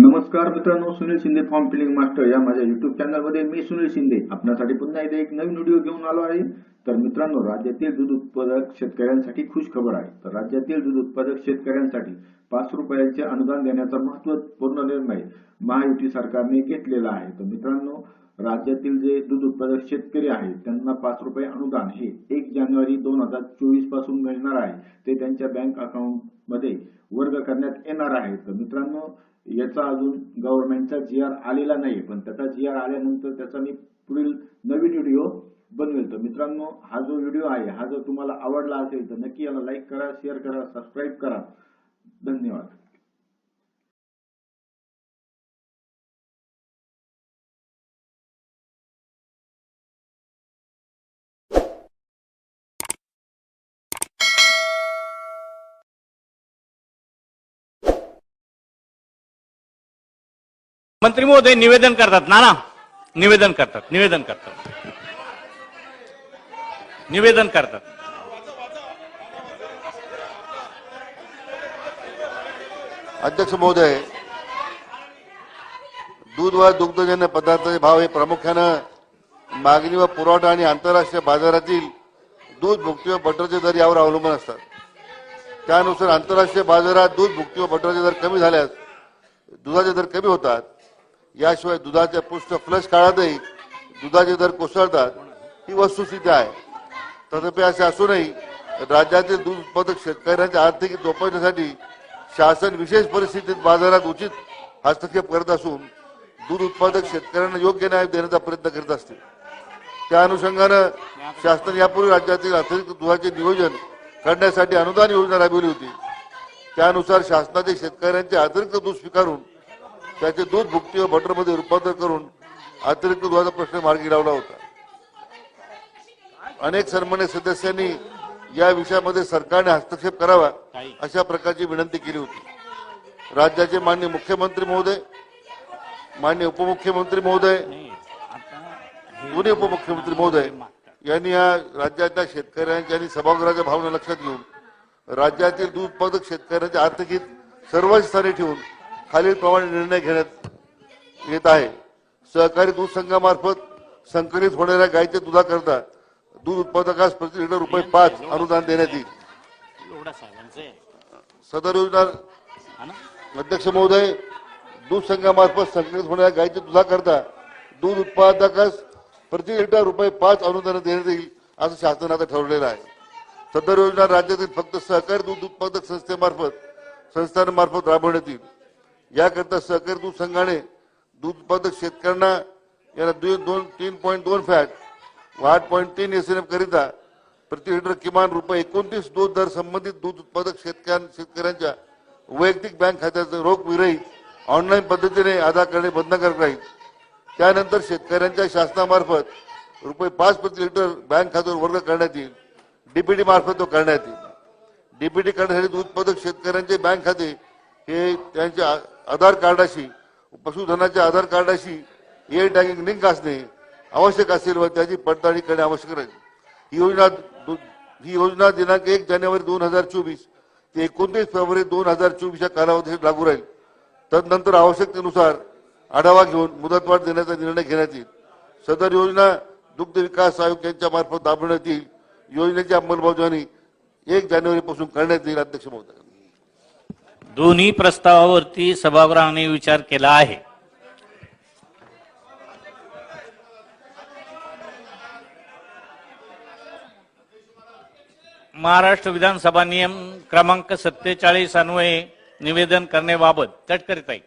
नमस्कार मित्रांनो Sunil Shinde form filling master या माझ्या युट्यूब चॅनलमध्ये मी सुनील शिंदे. आपल्यासाठी पुन्हा एकदा एक नवीन व्हिडिओ घेऊन आलो आहे. तर मित्रांनो राज्यातील दूध उत्पादक शेतकऱ्यांसाठी खुश खबर आहे. तर राज्यातील दूध उत्पादक शेतकऱ्यांसाठी पाच रुपयांचे अनुदान देण्याचा महत्त्वपूर्ण निर्णय महायुती सरकारने घेतलेला आहे. तर मित्रांनो राज्यातील जे दूध उत्पादक शेतकरी आहेत त्यांना पाच रुपये अनुदान हे एक जानेवारी दोन हजार चोवीसपासून मिळणार आहे. ते त्यांच्या बँक अकाउंटमध्ये वर्ग करण्यात येणार आहे तर मित्रांनो याचा अजून गव्हर्नमेंटचा जी आर आलेला नाही पण त्याचा जी आर आल्यानंतर त्याचा मी पुढील नवीन व्हिडिओ बनवेल. तर मित्रांनो हा जो व्हिडिओ आहे हा जर तुम्हाला आवडला असेल तर नक्की याला लाईक करा शेअर करा सबस्क्राईब करा. धन्यवाद. मंत्री महोदय निवेदन करतात. ना ना निवेदन करतात. निवेदन करतात. निवेदन करतात. अध्यक्ष महोदय दूध व दुग्धजन्य पदार्थाचे भाव हे प्रामुख्यानं मागणी व पुरवठा आणि आंतरराष्ट्रीय बाजारातील दूध भुकटी व बटरचे दर यावर अवलंबून असतात. त्यानुसार आंतरराष्ट्रीय बाजारात दूध भुकटी व बटरचे दर कमी झाल्यास दुधाचे दर कमी होतात. याशिवाय दुधाच्या पृष्ठ फ्लश काळातही दुधाचे दर कोसळतात ही वस्तुस्थिती आहे. तथापि असे असूनही राज्यातील दूध उत्पादक शेतकऱ्यांच्या आर्थिक जोपासण्यासाठी शासन विशेष परिस्थितीत बाजारात उचित हस्तक्षेप करत असून दूध उत्पादक शेतकऱ्यांना योग्य न्याय देण्याचा प्रयत्न करीत असते. त्या अनुषंगानं शासन यापूर्वी राज्यातील अतिरिक्त दुधाचे नियोजन करण्यासाठी अनुदान योजना राबवली होती. त्यानुसार शासनाचे शेतकऱ्यांचे अतिरिक्त दूध स्वीकारून त्याचे दूध भुकटी व बटरमध्ये रूपांतर करून अतिरिक्त दुधाचा प्रश्न मार्गी लावला होता. अनेक सन्मान्य सदस्यांनी या विषयामध्ये सरकारने हस्तक्षेप करावा अशा प्रकारची विनंती केली होती. राज्याचे मान्य मुख्यमंत्री महोदय मान्य उपमुख्यमंत्री महोदय दोन्ही उपमुख्यमंत्री महोदय यांनी या राज्यातल्या शेतकऱ्यांच्या आणि सभागृहाच्या भावना लक्षात घेऊन राज्यातील दूध उत्पादक शेतकऱ्यांच्या आर्थिक सर्व स्थानी ठेवून खालीलप्रमाणे निर्णय घेण्यात येत आहे. सहकारी दूध संघामार्फत संकलित होणाऱ्या गायीच्या दुधाकरता दूध उत्पादकास प्रति लिटर रुपये पाच अनुदान देण्यात येईल. सदर योजना अध्यक्ष महोदय दूध संघामार्फत संकलित होणाऱ्या गायीच्या दुधाकरता दूध उत्पादकास प्रति लिटर रुपये पाच अनुदान देण्यात येईल असं शासन आता ठरवलेलं आहे. सदर योजना राज्यातील फक्त सहकारी दूध उत्पादक संस्थेमार्फत संस्थांमार्फत राबवण्यात येईल. याकरता सहकारी दूध संघाने दूध उत्पादक शेतकऱ्यांना याला दोन दोन तीन पॉईंट दोन फॅट व आठ पॉईंट तीन एस एन एफ करिता प्रति लिटर किमान रुपये एकोणतीस दूध दर संबंधित दूध उत्पादक शेतकऱ्यां शेतकऱ्यांच्या वैयक्तिक बँक खात्याचं रोख विरहित ऑनलाईन पद्धतीने अदा करणे बंधनकारक राहील. त्यानंतर शेतकऱ्यांच्या शासनामार्फत रुपये पाच प्रति लिटर बँक खात्यावर वर्ग करण्यात येईल. डीपीडी मार्फत तो करण्यात येईल. डीपीडी करण्यासाठी दूध उत्पादक शेतकऱ्यांचे बँक खाते हे त्यांच्या आधार कार्डाशी पशुधनाच्या आधार कार्डाशी एअर टॅगिंग लिंक असणे आवश्यक असेल व त्याची पडताळणी करणे आवश्यक राहील. ही योजना दु- ही योजना दिनांक एक जानेवारी दोन हजार चोवीस ते एकोणतीस फेब्रुवारी दोन हजार चोवीस या कालावधीत लागू राहील. तदनंतर आवश्यकतेनुसार आढावा घेऊन मुदतवाढ देण्याचा निर्णय घेण्यात येईल. सदर योजना दुग्ध विकास आयोग यांच्या मार्फत राबवण्यात येईल. योजनेची अंमलबजावणी एक जानेवारी पासून करण्यात येईल अध्यक्ष महोदय. दोन्ही प्रस्तावावरती सभागृहाने विचार केला आहे. महाराष्ट्र विधानसभा नियम क्रमांक सत्तेचाळीस अन्वये निवेदन करण्याबाबत तटकरीत आहे.